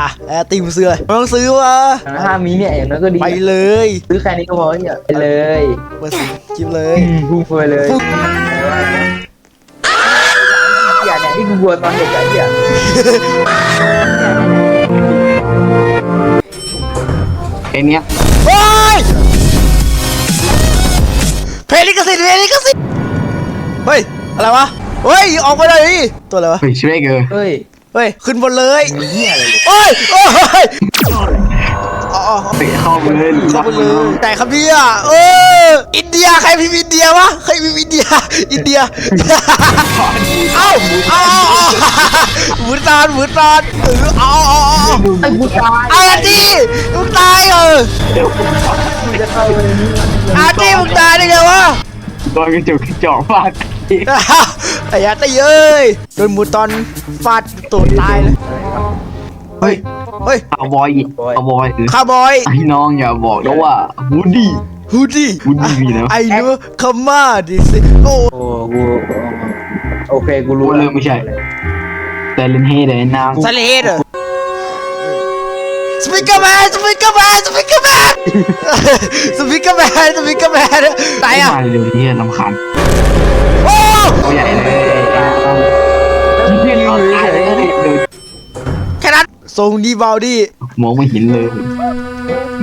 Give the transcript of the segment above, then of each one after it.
อะแอร์ตีมซื้ออะไรไม่ต้องซื้อวะห้ามีเนี่ยอย่างนั้นก็ดีไปเลยซื้อแค่นี้ก็พอเนี่ยไปเลยเบอร์สิจิ้มเลยพุ่งไปเลยอย่าเนี่ยที่กูกลัวตอนเด็กอะเนี่ยไอเนี้ยโอ้ยเพลงลิขสิทธิ์เพลงลิขสิทธิ์เฮ้ยอะไรวะเฮ้ยออกไปเลยดิตัวอะไรวะเฮ้ยช่วยเกอร์เฮ้ย เฮ้ย ขึ้นบนเลยมีเนี่ยอะไรโอ้ยโอ้ยอ๋ออ๋อเฮ้ยเข้าไปเลยเข้าไปเลยแต่ครับพี่อะเอออินเดียใครพิมพ์อินเดียวะใครพิมพ์อินเดีย อินเดีย เอ้าเอ้าเอ้าหมุนตานหมุนตานเออเอาเอาเอาเอาไอ้กูตายอาร์ตี้มึงตายเออกูจะเข้าไปในนี้อาร์ตี้มึงตายได้ไงวะโดนกระจกกระจกฟาด ไอ้อาร์ตี้เอ้ยโดนหมูตอนฟาดตัวตายเลยเฮ้ยเฮ้ยคาวบอยคาวบอยคาร์บอยไอ้น้องอย่าบอกนะว่าวูดดี้ฮูดี้วูดดี้มีแล้วไอ้เนื้อคามาดิสิโอ้โอ้กูโอเคกูรู้กูเริ่มไม่ใช่แต่เล่นเฮได้นางสเลดเหรอสปิกเกอร์แมนสปิกเกอร์แมนสปิกเกอร์แมนสปิกเกอร์แมนสปิกเกอร์แมนไหนอะมาเร็วที่ลำคาญโอ้ ตัวใหญ่เลยเพื่อนเราตายเลยเดินแค่นั้นทรงดีบาวดี้มองไม่เห็นเลย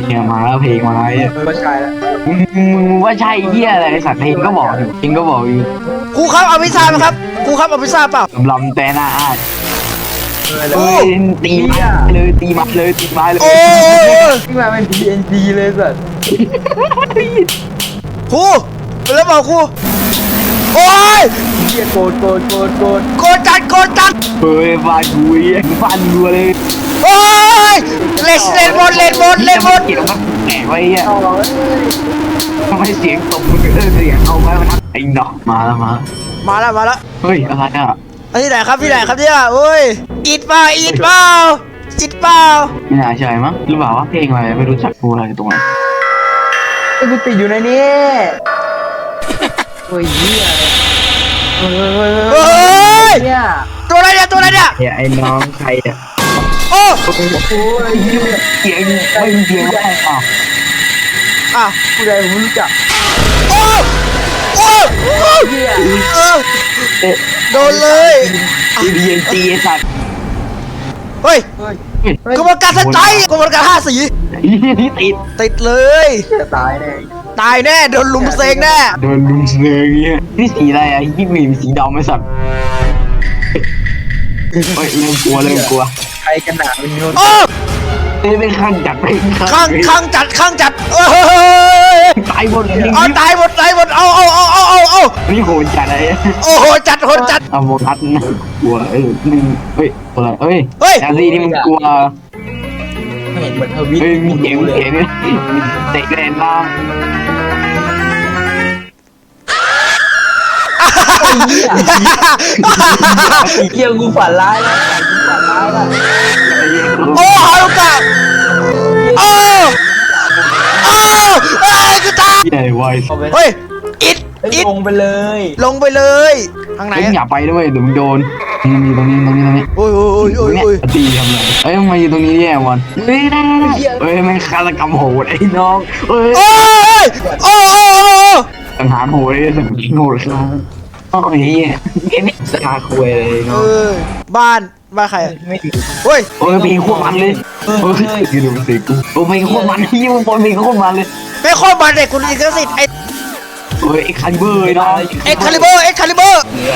เนี่ยมาแล้วเพลงมาแล้วเออก็ใช่แล้วมึงมึงว่าใช่เฮียอะไรสัตว์เพลงก็บอกอยู่เพลงก็บอกอยู่ครูครับเอาพิซซ่าไหมครับครูครับเอาพิซซ่าเปล่า ลำแต่หน้าอาดเออแล้โอ้วตีมาเลยตีมาเลยตีมาเลยโอ้ยที่มาเป็น PNG เลยสัตว์ครูไปแล้วเปล่าครู โอ้ยเฮียโกรธโกรธโกรธโกรธโกนจัดโกนจัดเฮ้ยฟาดกูเฮียฟาดรัวเลยโอ้ยเล่นเล่นบอลเล่นบอลเล่นบอลเกี่ยวกับแก่ไว้อะเอาเอ้ยทำไมเสียงตบมือเออเสียงเอาไว้มันไอ้ดอกมาแล้วมามาแล้วมาแล้วเฮ้ยอะไรอะอันที่ไหนครับที่ไหนครับเนี่ยโอ้ยอิดเปล่าอิดเปล่าอิดเปล่าไม่น่าใช่มั้งหรือเปล่าว่าเพลงอะไรไม่รู้จักกูอะไรตรงนั้นไอ้กูติดอยู่ในนี้ โอ้ยเฮียเฮ้ยเฮ้ยเฮ้ยเนี่ยตัวอะไรเนี่ยตัวอะไรเนี่ยเฮ้ยไอ้น้องใครอะโอ้โอ้ยเฮียเสียงไม่มีเสียงอะไรอะอะผู้ใดผมรู้จักโอ้โอ้โอ้เฮียเออเอ๊ะโดนเลยดีเอ็นจีไอ้สัตว์เฮ้ยเฮ้ยกรรมการสนใจกรรมการห้าสีนี่ติดติดเลย จะตายแน่ ตายแน่โดนลุมเซงแน่โดนลุมเสนอเงี้ยนี่สีอะไรอะยี่มีสีดำไอ้สัตว์เฮ้ยเริ่มกลัวเริ่มกลัวใครกันหนาเป็นโนนโอ้เอ้ยเป็นข้างจัดเป็นข้างข้างจัดข้างจัดเอ้ยตายหมดเลยเอาตายหมดตายหมดเอาเอาเอาเอาเอาเอานี่โหดจัดเลยโอ้โหจัดโหดจัดเอาโมทัศนะกลัวเอ้ยมึงเฮ้ยอะไรเฮ้ยเฮ้ยแอซี่นี่มึงกลัว เห็นเหมือนทวิตเฮ้ยมีเสียงมีเสียงด้วยเตะแรงล่างอีเกียวกูฝันร้ายแล้วกูฝันร้ายแล้วไอ้เหี้ยโอ้ฮารุกะโอ้โอ้เอ้ยกูตายใหญ่ไวเอาไปเฮ้ยอิดอิดลงไปเลย ลงไปเลยทางไหนเฮ้ยมึงออะย่าไปด้วยเดี๋ยวมึงโดน นี่มีตรงนี้ตรงนี้ตรงนี้โอ้ยโอ้ยโอ้ยเนี่ยโอ้ยตีทำไงเอ้ยมึงมาอยู่ตรงนี้เนี่ยวันเฮ้ยได้ได้ได้เฮ้ยแม่งฆาตกรรมโหดไอ้น้องเฮ้ยโอ้ยโอ้ยโอ้ยโอ้ยสังหารโหดเลยสังหารโหดครับโอ้ยเหี้ยแค่นี้สาคุยเลยเอเนาะอบ้านบ้านใครอะไม่ถึงเฮ้ยโอ้ยเพลงโคตรมันเลยโอ้ยคือดูสิกูโอ้ยเพลงโคตรมันที่มึงบอลเพลงโคตรมันเลยไม่โคตรมันเด็กคุณลิขสิทธิ์ไอ้โอ้ยไอ้คันเบอร์ไอ้น้องเอ็กคาลิเบอร์เอ็กคาลิเบอร์เฮีย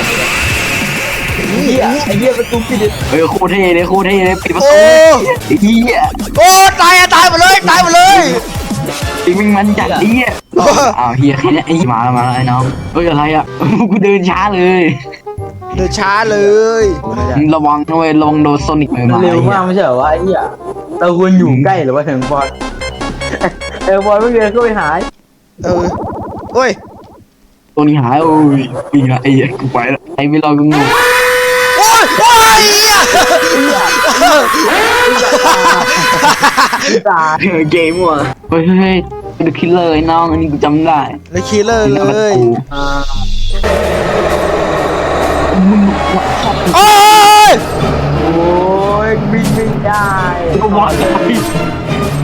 ไอ้เฮียประตูปิดเฮ้ยโคตรเท่เลยโคตรเท่เลยปิดประตูโอ้ ไอ้เหี้ยโอ้ตายอะตายหมดเลยตายหมดเลย ไอ้มึงมันจัดเหี้ยอ้าวเฮียแค่นี้ไอ้มาแล้วมาแล้วไอ้น้องเฮ้ยอะไรอะ กูเดินช้าเลยเดินช้าเลยระวังนะเว้ยระวังโดนโซนิกใหม่มันมาเร็วมากไม่ใช่เหรอวะไอ้เฮียเราควรอยู่ใกล้หรือว่าถึงบอลเออบอลไม่เดินก็ไปหายเออโอ้ยตัวนี้หายโอ้ยปีละไอ้เหี้ยกูไปละไอ้ไม่รอกูงูโอ้ ยโอ้ยเหี้ยตายเออเกมว่ะเฮ้ยเฮ้ยเฮ้ยดูคิลเลอร์ไอ้น้องอันนี้กูจำได้เลยคิลเลอร์เลยอ่ามึงโอ้ย โอ้ยยวิ่งไม่ได้ก็วอดเลย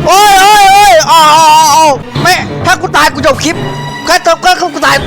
โอ้ยโอ้ยโอ้ยอ๋ออ๋ออ๋อไม่ ถ้ากูตายกูจบคลิปแค่จบก็กูตาย